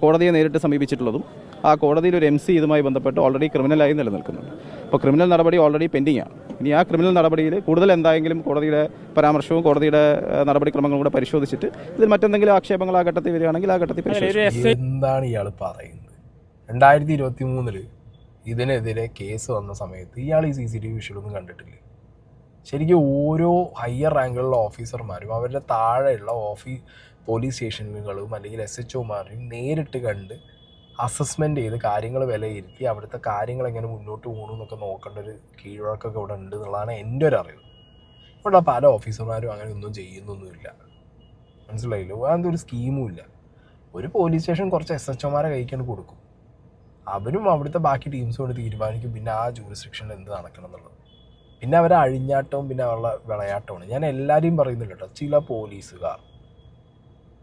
കോടതിയെ നേരിട്ട് സമീപിച്ചിട്ടുള്ളതും ആ കോടതിയിൽ ഒരു എം സി ഇതുമായി ബന്ധപ്പെട്ട് ഓൾറെഡി ക്രിമിനലായി നിലനിൽക്കുന്നുണ്ട്. അപ്പോൾ ക്രിമിനൽ നടപടി ഓൾറെഡി പെൻഡിംഗ് ആണ്. ഇനി ആ ക്രിമിനൽ നടപടിയിൽ കൂടുതൽ എന്തായെങ്കിലും കോടതിയുടെ പരാമർശവും കോടതിയുടെ നടപടിക്രമങ്ങളും കൂടെ പരിശോധിച്ചിട്ട് ഇതിൽ മറ്റെന്തെങ്കിലും ആക്ഷേപങ്ങൾ ആ ഘട്ടത്തിൽ വരികയാണെങ്കിൽ ആ ഘട്ടത്തിൽ എന്താണ് ഇയാൾ പറയുന്നത്? രണ്ടായിരത്തി ഇരുപത്തി മൂന്നിൽ ഇതിനെതിരെ കേസ് വന്ന സമയത്ത് ഇയാൾ ഈ സി സി ടി വി വിഷയമൊന്നും കണ്ടിട്ടില്ല. ശരിക്കും ഓരോ ഹയർ റാങ്കിലുള്ള ഓഫീസർമാരും അവരുടെ താഴെയുള്ള ഓഫീസ് പോലീസ് സ്റ്റേഷനുകളും അല്ലെങ്കിൽ എസ് എച്ച് ഒമാരെയും നേരിട്ട് കണ്ട് അസസ്മെന്റ് ചെയ്ത് കാര്യങ്ങൾ വിലയിരുത്തി അവിടുത്തെ കാര്യങ്ങൾ എങ്ങനെ മുന്നോട്ട് പോകണം എന്നൊക്കെ നോക്കേണ്ട ഒരു കീഴ്വഴക്കൊക്കെ ഇവിടെ ഉണ്ട് എന്നുള്ളതാണ് എന്റെ ഒരു അറിവ്. ഇവിടെ പല ഓഫീസർമാരും അങ്ങനെ ഒന്നും ചെയ്യുന്നൊന്നുമില്ല. മനസ്സിലായില്ലോ? ഒരു സ്കീമും ഇല്ല. ഒരു പോലീസ് സ്റ്റേഷൻ കുറച്ച് എസ് എച്ച് ഒമാരെ കൈക്കാണ് കൊടുക്കും. അവരും അവിടുത്തെ ബാക്കി ടീംസും കൊണ്ട് തീരുമാനിക്കും പിന്നെ ആ ജൂറിസ്ട്രിക്ഷനിൽ എന്ത് നടക്കണം എന്നുള്ളത്. പിന്നെ അവരെ അഴിഞ്ഞാട്ടവും പിന്നെ അവരുടെ വിളയാട്ടമാണ്. ഞാൻ എല്ലാവരെയും പറയുന്നില്ല കേട്ടോ. ചില പോലീസുകാർ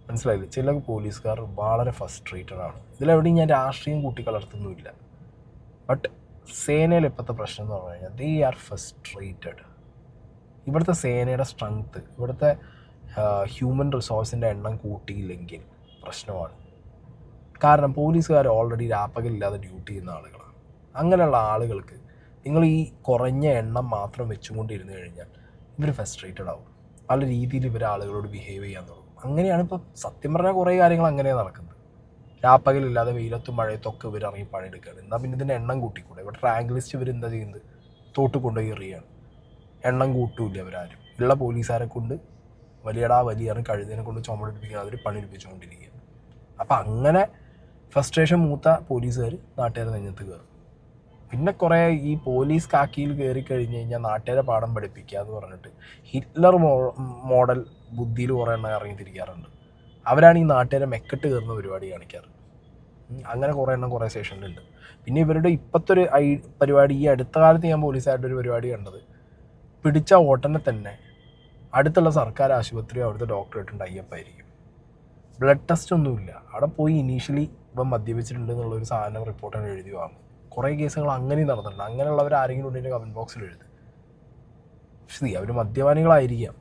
മനസ്സിലായില്ലേ? ചില പോലീസുകാർ വളരെ ഫസ്ട്രേറ്റഡ് ആണ്. ഇതിലെവിടെയും ഞാൻ രാഷ്ട്രീയം കൂട്ടിക്കലർത്തുന്നുമില്ല ബട്ട് സേനയിൽ ഇപ്പോഴത്തെ പ്രശ്നം എന്ന് പറഞ്ഞു കഴിഞ്ഞാൽ ദേ ആർ ഫസ്ട്രേറ്റഡ് ഇവിടുത്തെ സേനയുടെ സ്ട്രെങ്ത്ത് ഇവിടുത്തെ ഹ്യൂമൻ റിസോഴ്സിന്റെ എണ്ണം കൂട്ടിയില്ലെങ്കിൽ പ്രശ്നമാണ്. കാരണം പോലീസുകാർ ഓൾറെഡി രാപ്പകലില്ലാതെ ഡ്യൂട്ടി ചെയ്യുന്ന ആളുകളാണ്. അങ്ങനെയുള്ള ആളുകൾക്ക് നിങ്ങൾ ഈ കുറഞ്ഞ എണ്ണം മാത്രം വെച്ചുകൊണ്ടിരുന്നു കഴിഞ്ഞാൽ ഇവർ ഫസ്ട്രേറ്റഡ് ആവും. പല രീതിയിൽ ഇവർ ആളുകളോട് ബിഹേവ് ചെയ്യാൻ തുടങ്ങും. അങ്ങനെയാണ് ഇപ്പോൾ സത്യം പറഞ്ഞാൽ കുറേ കാര്യങ്ങൾ അങ്ങനെ നടക്കുന്നത് രാപ്പകലില്ലാതെ വെയിലത്തും മഴയത്തും ഒക്കെ ഇവർ ഇറങ്ങി പണിയെടുക്കുകയാണ്. എന്നാൽ പിന്നെ ഇതിന്റെ എണ്ണം കൂട്ടിക്കൂടെ? ഇവിടെ റാങ്ക് ലിസ്റ്റ് ഇവർ എന്താ ചെയ്യുന്നത്? തോട്ട് കൊണ്ടുപോയി എറിയാണ് എണ്ണം കൂട്ടൂല്ല അവരാരും ഉള്ള പോലീസുകാരെ കൊണ്ട് വലിയടാ വലിയാണ് കഴുതിനെ കൊണ്ട് ചുമടെടുപ്പിക്കുക അവർ പണിയെടുപ്പിച്ചുകൊണ്ടിരിക്കുക അപ്പം അങ്ങനെ ഫ്രസ്ട്രേഷൻ മൂത്ത പോലീസുകാർ നാട്ടുകാരെ നെഞ്ഞത്ത് കയറും. പിന്നെ കുറേ ഈ പോലീസ് കാക്കിയിൽ കയറി കഴിഞ്ഞ് കഴിഞ്ഞാൽ നാട്ടുകാരെ പാഠം പഠിപ്പിക്കുക എന്ന് പറഞ്ഞിട്ട് ഹിറ്റ്ലർ മോഡൽ ബുദ്ധിയിൽ കുറേ എണ്ണം ഇറങ്ങി തിരിക്കാറുണ്ട് അവരാണ് ഈ നാട്ടുകാരെ മെക്കെട്ട് കയറുന്ന പരിപാടി കാണിക്കാറ്. അങ്ങനെ കുറേ എണ്ണം കുറേ സ്റ്റേഷനിലുണ്ട് പിന്നെ ഇവരുടെ ഇപ്പോഴത്തെ ഒരു ഐ പരിപാടി ഈ അടുത്ത കാലത്ത് ഞാൻ പോലീസായിട്ട് ഒരു പരിപാടി കണ്ടത്. പിടിച്ച ഓട്ടനെ തന്നെ അടുത്തുള്ള സർക്കാർ ആശുപത്രി അവിടുത്തെ ഡോക്ടറായിട്ടും അയ്യപ്പായിരിക്കും ബ്ലഡ് ടെസ്റ്റ് ഒന്നുമില്ല. അവിടെ പോയി ഇനീഷ്യലി ഇവൻ മദ്യപിച്ചിട്ടുണ്ട് എന്നുള്ള ഒരു സാധനം റിപ്പോർട്ടാണ് എഴുതി വാങ്ങും കുറേ കേസുകൾ അങ്ങനെയും നടന്നിട്ടുണ്ട്. അങ്ങനെയുള്ളവർ ആരെങ്കിലും ഉണ്ടെങ്കിൽ കമന്റ് ബോക്സിൽ എഴുതും. ശരി അവർ മദ്യപാനികളായിരിക്കാം.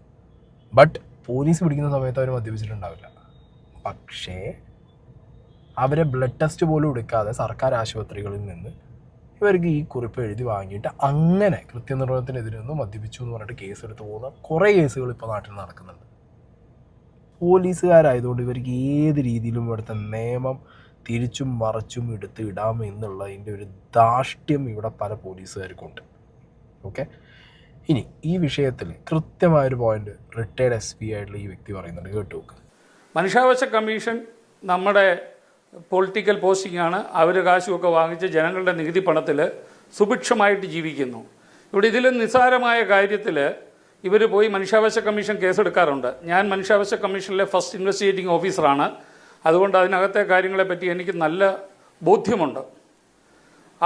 ബട്ട് പോലീസ് പിടിക്കുന്ന സമയത്ത് അവർ മദ്യപിച്ചിട്ടുണ്ടാവില്ല. പക്ഷേ അവരെ ബ്ലഡ് ടെസ്റ്റ് പോലും എടുക്കാതെ സർക്കാർ ആശുപത്രികളിൽ നിന്ന് ഇവർക്ക് ഈ കുറിപ്പ് എഴുതി വാങ്ങിയിട്ട് അങ്ങനെ കൃത്യനിർവഹണത്തിനെതിരെ നിന്ന് മദ്യപിച്ചു എന്ന് പറഞ്ഞിട്ട് കേസ് എടുത്ത് പോകുന്ന കുറേ കേസുകൾ ഇപ്പോൾ നാട്ടിൽ നടക്കുന്നുണ്ട്. പോലീസുകാരായതുകൊണ്ട് ഇവർക്ക് ഏത് രീതിയിലും ഇവിടുത്തെ നിയമം തിരിച്ചും മറച്ചും എടുത്ത് ഇടാം എന്നുള്ളതിന്റെ ഒരു ധാഷ്ട്യം ഇവിടെ പല പോലീസുകാർക്കുണ്ട്. ഓക്കെ ഇനി ഈ വിഷയത്തിൽ കൃത്യമായ ഒരു പോയിന്റ് റിട്ടയർഡ് എസ് പി ആയിട്ടുള്ള ഈ വ്യക്തി പറയുന്നുണ്ട്. കേട്ടു മനുഷ്യാവകാശ കമ്മീഷൻ നമ്മുടെ പൊളിറ്റിക്കൽ പോസ്റ്റിംഗ് ആണ്. അവർ കാശുമൊക്കെ വാങ്ങിച്ച് ജനങ്ങളുടെ നികുതി പണത്തിൽ സുഭിക്ഷമായിട്ട് ജീവിക്കുന്നു. ഇവിടെ ഇതിൽ നിസ്സാരമായ കാര്യത്തിൽ ഇവർ പോയി മനുഷ്യാവകാശ കമ്മീഷൻ കേസെടുക്കാറുണ്ട്. ഞാൻ മനുഷ്യാവകാശ കമ്മീഷനിലെ ഫസ്റ്റ് ഇൻവെസ്റ്റിഗേറ്റിംഗ് ഓഫീസറാണ് അതുകൊണ്ട് അതിനകത്തെ കാര്യങ്ങളെപ്പറ്റി എനിക്ക് നല്ല ബോധ്യമുണ്ട്.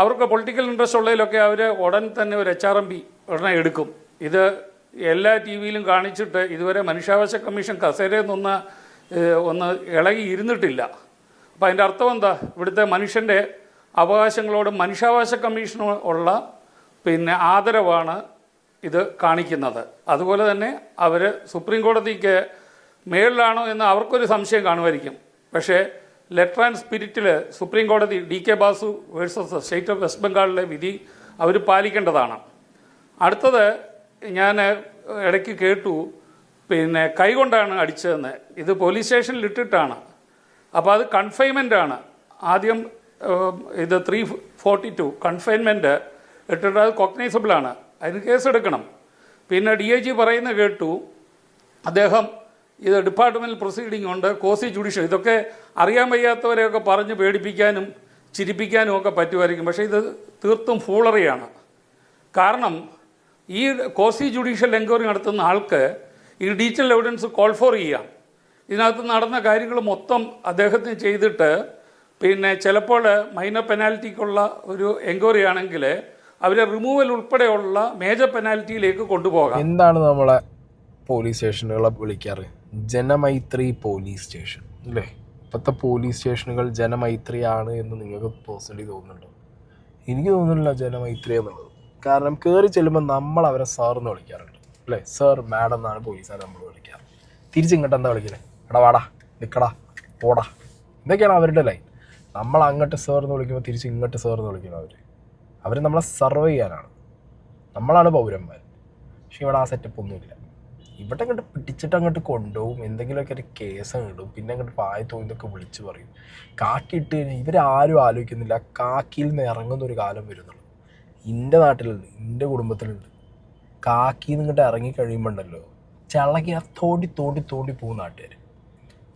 അവർക്ക് പൊളിറ്റിക്കൽ ഇൻട്രസ്റ്റ് ഉള്ളതിലൊക്കെ അവർ ഉടൻ തന്നെ ഒരു എച്ച് ആർ എം പി ഉടനെ എടുക്കും. ഇത് എല്ലാ ടി വിയിലും കാണിച്ചിട്ട് ഇതുവരെ മനുഷ്യാവകാശ കമ്മീഷൻ കസേരയിൽ നിന്ന് ഒന്ന് ഇളകി ഇരുന്നിട്ടില്ല. അപ്പം അതിന്റെ അർത്ഥം എന്താ? ഇവിടുത്തെ മനുഷ്യന്റെ അവകാശങ്ങളോട് മനുഷ്യാവകാശ കമ്മീഷന് ഉള്ള പിന്നെ ആദരവാണ് ഇത് കാണിക്കുന്നത്. അതുപോലെ തന്നെ അവർ സുപ്രീം കോടതിക്ക് മേളിലാണോ എന്ന് അവർക്കൊരു സംശയം കാണുമായിരിക്കും. പക്ഷേ ലെറ്റർ ആൻഡ് സ്പിരിറ്റിൽ സുപ്രീം കോടതി D K Basu versus state of west ബംഗാളിലെ വിധി അവർ പാലിക്കേണ്ടതാണ്. അടുത്തത് ഞാൻ ഇടയ്ക്ക് കേട്ടു പിന്നെ കൈകൊണ്ടാണ് അടിച്ചതെന്ന്. ഇത് പോലീസ് സ്റ്റേഷനിൽ ഇട്ടിട്ടാണ്. അപ്പോൾ അത് കൺഫൈൻമെന്റ് ആണ്. ആദ്യം ഇത് ത്രീ ഫോർട്ടി ടു കൺഫൈൻമെന്റ് ഇട്ടിട്ട് അത് കോഗ്നൈസബിൾ ആണ്. അതിന് കേസെടുക്കണം. പിന്നെ ഡി ഐ ജി പറയുന്ന കേട്ടു അദ്ദേഹം ഇത് ഡിപ്പാർട്ട്മെന്റൽ പ്രൊസീഡിംഗ് ഉണ്ട് കോസി ജുഡീഷ്യൽ. ഇതൊക്കെ അറിയാൻ വയ്യാത്തവരെയൊക്കെ പറഞ്ഞ് പേടിപ്പിക്കാനും ചിരിപ്പിക്കാനും ഒക്കെ പറ്റുമായിരിക്കും. പക്ഷേ ഇത് തീർത്തും ഫൂളറിയാണ് കാരണം ഈ കോസി ജുഡീഷ്യൽ എൻക്വയറി നടത്തുന്ന ആൾക്ക് ഈ ഡിജിറ്റൽ എവിഡൻസ് കോൾ ഫോർ ചെയ്യാം. ഇതിനകത്ത് നടന്ന കാര്യങ്ങൾ മൊത്തം അദ്ദേഹത്തിന് ചെയ്തിട്ട് പിന്നെ ചിലപ്പോൾ മൈനർ പെനാൽറ്റിക്കുള്ള ഒരു എൻക്വയറി ആണെങ്കിൽ അവരെ റിമൂവൽ ഉൾപ്പെടെയുള്ള മേജർ പെനാൽറ്റിയിലേക്ക് കൊണ്ടുപോകാം. എന്താണ് നമ്മളെ പോലീസ് സ്റ്റേഷനുകളെ വിളിക്കാറ്? ജനമൈത്രി പോലീസ് സ്റ്റേഷൻ അല്ലേ? ഇപ്പോഴത്തെ പോലീസ് സ്റ്റേഷനുകൾ ജനമൈത്രിയാണ് എന്ന് നിങ്ങൾക്ക് പേഴ്സണലി തോന്നുന്നുണ്ടോ? എനിക്ക് തോന്നുന്നില്ല ജനമൈത്രി എന്നുള്ളത്. കാരണം കയറി ചെല്ലുമ്പോൾ നമ്മൾ അവരെ സാർ എന്ന് വിളിക്കാറുണ്ട് അല്ലേ? സാർ മാഡം എന്നാണ് പോലീസുകാർ നമ്മൾ വിളിക്കാറ്. തിരിച്ചിങ്ങോട്ട് എന്താ വിളിക്കുന്നത് എടാ വാടാ നിൽക്കടാ പോടാ. ഇതൊക്കെയാണ് അവരുടെ ലൈൻ നമ്മൾ അങ്ങോട്ട് സാർ എന്ന് വിളിക്കുമ്പോൾ തിരിച്ച് ഇങ്ങോട്ട് സാർ എന്ന് വിളിക്കുന്നത് അവർ അവർ നമ്മളെ സർവ് ചെയ്യാനാണ്. നമ്മളാണ് പൗരന്മാർ പക്ഷെ ഇവിടെ ആ സെറ്റപ്പ് ഒന്നുമില്ല. ഇവിടെ അങ്ങോട്ട് പിടിച്ചിട്ട് അങ്ങോട്ട് കൊണ്ടുപോകും. എന്തെങ്കിലുമൊക്കെ ഒരു കേസ് ഇടും. പിന്നെ അങ്ങോട്ട് പായ തോന്നിയൊക്കെ വിളിച്ചു പറയും. കാക്കി ഇട്ട് കഴിഞ്ഞാൽ ഇവരാരും ആലോചിക്കുന്നില്ല. കാക്കിയിൽ നിന്ന് ഇറങ്ങുന്ന ഒരു കാലം വരുന്നുള്ളൂ. എന്റെ നാട്ടിലുണ്ട്. എന്റെ കുടുംബത്തിലുണ്ട്. കാക്കിയിൽ നിന്ന് ഇങ്ങോട്ട് ഇറങ്ങി കഴിയുമ്പോണ്ടല്ലോ ചളക്കി ആ തോണ്ടി തോണ്ടി തോണ്ടി പോകും നാട്ടുകാർ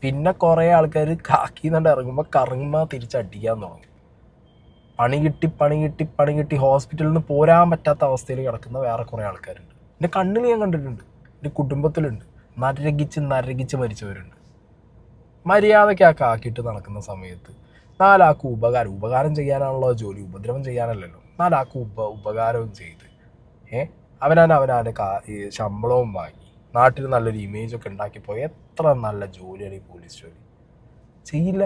പിന്നെ കുറേ ആൾക്കാർ കാക്കി നിന്നിട്ട് ഇറങ്ങുമ്പോൾ കറങ്ങുമ്പോൾ തിരിച്ചടിക്കാൻ തുടങ്ങും. പണി കിട്ടി പണി കിട്ടി പണി കിട്ടി. ഹോസ്പിറ്റലിൽ നിന്ന് പോരാൻ പറ്റാത്ത അവസ്ഥയിൽ കിടക്കുന്ന വേറെ കുറേ ആൾക്കാരുണ്ട്. എന്റെ കണ്ണിൽ ഞാൻ കണ്ടിട്ടുണ്ട്. എന്റെ കുടുംബത്തിലുണ്ട്. നരകിച്ച് നരകിച്ച് മരിച്ചവരുണ്ട്. മര്യാദയ്ക്ക് ആ കാക്കിയിട്ട് നടക്കുന്ന സമയത്ത് നാലാൾക്ക് ഉപകാരം ഉപകാരം ചെയ്യാനാണല്ലോ ജോലി ഉപദ്രവം ചെയ്യാനല്ലല്ലോ. നാലാൾക്ക് ഉപ ഉപകാരവും ചെയ്ത് ഏ? അവനാൻ അവനാന്റെ കാ ശമ്പളവും വാങ്ങി. നാട്ടിൽ നല്ലൊരു ഇമേജൊക്കെ ഉണ്ടാക്കിപ്പോയി പോയ എത്ര നല്ല ജോലിയാണ് ഈ പോലീസ് ജോലി. ചെയ്യില്ല.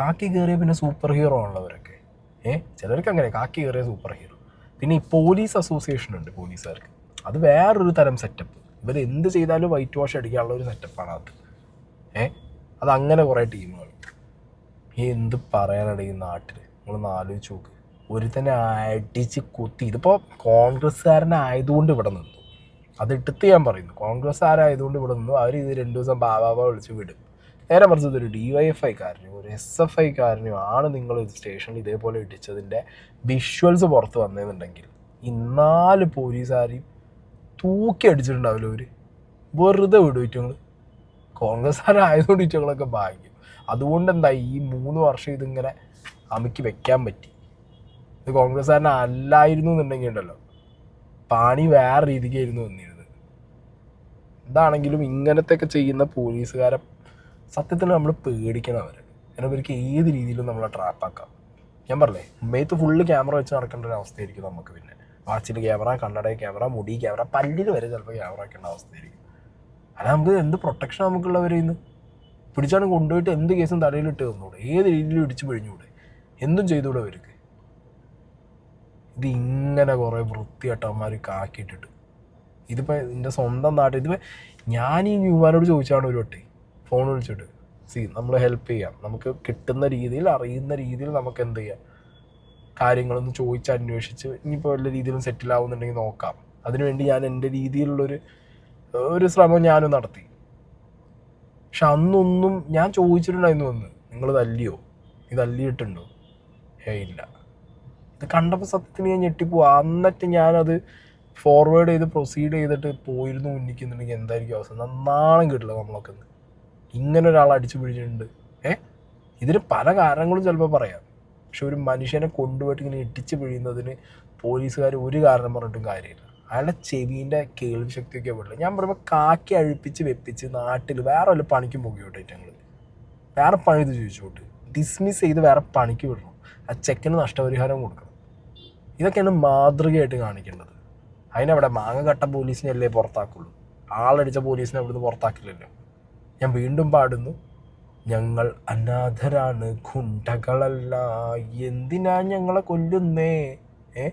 കാക്കി കയറിയ പിന്നെ സൂപ്പർ ഹീറോ ആണുള്ളവരൊക്കെ. ഏ? ചിലർക്ക് അങ്ങനെ കാക്കി കയറിയ സൂപ്പർ ഹീറോ പിന്നെ ഈ പോലീസ് അസോസിയേഷൻ ഉണ്ട് പോലീസുകാർക്ക് അത് വേറൊരു തരം സെറ്റപ്പ് ഇവർ എന്ത് ചെയ്താലും വൈറ്റ് വാഷ് അടിക്കാനുള്ള ഒരു സെറ്റപ്പാണ് അത്. ഏ? അത് അങ്ങനെ കുറേ ടീമുകൾ. ഈ എന്ത് പറയാനാണ് ഈ നാട്ടിൽ നിങ്ങളൊന്ന് ആലോചിച്ച് നോക്ക്. തന്നെ അടിച്ച് കുത്തി. ഇതിപ്പോൾ കോൺഗ്രസ്സുകാരനായതുകൊണ്ട് ഇവിടെ നിന്നു. അത് എടുത്ത് ഞാൻ പറയുന്നു. കോൺഗ്രസ്സുകാരായതുകൊണ്ട് ഇവിടെ നിന്നു. അവർ ഇത് രണ്ടു ദിവസം ബാബാബ വിളിച്ച് വിടും. നേരെ മറിച്ച് ഇതൊരു ഡി വൈ എഫ് ഐക്കാരനും ഒരു എസ് എഫ് ഐക്കാരനും ആണ് നിങ്ങൾ സ്റ്റേഷനിൽ ഇതേപോലെ ഇടിച്ചതിന്റെ വിഷ്വൽസ് പുറത്ത് വന്നതെന്നുണ്ടെങ്കിൽ ഇന്നാൽ നാല് പോലീസുകാരെയും തൂക്കി അടിച്ചിട്ടുണ്ടാവില്ല അവർ വെറുതെ വിടും കോൺഗ്രസ് കോൺഗ്രസ്സുകാരായതുകൊണ്ട് ഇറ്റങ്ങളൊക്കെ ഭാഗ്യം. അതുകൊണ്ട് എന്താ ഈ മൂന്ന് വർഷം ഇതിങ്ങനെ അമിക്ക് വെക്കാൻ പറ്റി. ഇത് കോൺഗ്രസ്സുകാരനെ അല്ലായിരുന്നു എന്നുണ്ടെങ്കിൽ ഉണ്ടല്ലോ. പാണി വേറെ രീതിക്കായിരുന്നു വന്നിരുന്നത്. എന്താണെങ്കിലും ഇങ്ങനത്തെയൊക്കെ ചെയ്യുന്ന പോലീസുകാരെ സത്യത്തിൽ നമ്മൾ പേടിക്കണം അവരെ. കാരണം ഇവർക്ക് ഏത് രീതിയിലും നമ്മളെ ട്രാപ്പാക്കാം ഞാൻ പറഞ്ഞേ ഉമ്മയത്ത് ഫുള്ള് ക്യാമറ വെച്ച് നടക്കേണ്ട ഒരു അവസ്ഥയായിരിക്കും നമുക്ക് പിന്നെ. വാച്ചിൽ ക്യാമറ കണ്ണടയിൽ ക്യാമറ മുടി ക്യാമറ പല്ലിൽ വരെ ചിലപ്പോൾ ക്യാമറ വെക്കേണ്ട അവസ്ഥയായിരിക്കും. അല്ല നമുക്ക് എന്ത് പ്രൊട്ടക്ഷൻ നമുക്കുള്ളവരിൽ ഇന്ന് പിടിച്ചാണ് കൊണ്ടുപോയിട്ട് എന്ത് കേസും തലയിലിട്ട് തന്നൂടെ? ഏത് രീതിയിലും ഇടിച്ചു പിഴിഞ്ഞൂടെ? എന്തും ചെയ്തൂടെ അവർക്ക്? ഇത് ഇങ്ങനെ കുറേ വൃത്തിയട്ടന്മാർ കാക്കിയിട്ടിട്ട് ഇതിപ്പോൾ എന്റെ സ്വന്തം നാട്ടിൽ ഇതിപ്പോൾ ഞാൻ ഈ യുവാനോട് ചോദിച്ചാണ് ഒരു വട്ടി. ഫോൺ വിളിച്ചിട്ട്. സി നമ്മൾ ഹെൽപ്പ് ചെയ്യാം. നമുക്ക് കിട്ടുന്ന രീതിയിൽ അറിയുന്ന രീതിയിൽ നമുക്ക് എന്ത് ചെയ്യാം? കാര്യങ്ങളൊന്ന് ചോദിച്ച് അന്വേഷിച്ച് ഇനിയിപ്പോൾ വല്ല രീതിയിലും സെറ്റിൽ ആവുന്നുണ്ടെങ്കിൽ നോക്കാം. അതിനുവേണ്ടി ഞാൻ എന്റെ രീതിയിലുള്ളൊരു ഒരു ശ്രമം ഞാനും നടത്തി. പക്ഷെ അന്നൊന്നും ഞാൻ ചോദിച്ചിട്ടുണ്ടായിരുന്നു അന്ന് നിങ്ങൾ തല്ലിയോ? ഇത് തല്ലിയിട്ടുണ്ടോ? ഏ ഇല്ല. ഇത് കണ്ടപ്പോൾ സത്യത്തിന് ഞാൻ ഞെട്ടിപ്പോവാ എന്നിട്ട് ഞാനത് ഫോർവേഡ് ചെയ്ത് പ്രൊസീഡ് ചെയ്തിട്ട് പോയിരുന്നു ഉന്നിക്കുന്നുണ്ടെങ്കിൽ എന്തായിരിക്കും അവസ്ഥ? നന്നാളും കിട്ടില്ല നമ്മളൊക്കെ ഇങ്ങനെ ഒരാൾ അടിച്ചു പിടിച്ചിട്ടുണ്ട്. ഏ? ഇതിന് പല കാരണങ്ങളും ചിലപ്പോൾ പറയാം. പക്ഷെ ഒരു മനുഷ്യനെ കൊണ്ടുപോയിട്ട് ഇങ്ങനെ ഇടിച്ച് പിഴിയുന്നതിന് പോലീസുകാർ ഒരു കാരണം പറഞ്ഞിട്ടും കാര്യമില്ല. അയാളുടെ ചെവിന്റെ കേൾവി ശക്തിയൊക്കെ പോയിട്ടില്ല ഞാൻ പറയുമ്പോൾ കാക്കി അഴിപ്പിച്ച് വെപ്പിച്ച് നാട്ടിൽ വേറെ വല്ല പണിക്ക് മുകിയോട്ടെ ഞങ്ങൾ വേറെ പണി ഇത് ചോദിച്ചോട്ട് ഡിസ്മിസ് ചെയ്ത് വേറെ പണിക്ക് വിടണം. ആ ചെക്കന് നഷ്ടപരിഹാരം കൊടുക്കണം. ഇതൊക്കെയാണ് മാതൃകയായിട്ട് കാണിക്കേണ്ടത്. അതിനവിടെ മാങ്ങ കട്ട പോലീസിനെ അല്ലേ പുറത്താക്കുള്ളൂ. ആളടിച്ച പോലീസിനെ അവിടുന്ന് പുറത്താക്കില്ലല്ലോ. ഞാൻ വീണ്ടും പാടുന്നു. ഞങ്ങൾ അനാഥരാണ് ഗുണ്ടകളല്ല എന്തിനാ ഞങ്ങളെ കൊല്ലുന്നേ? ഏ?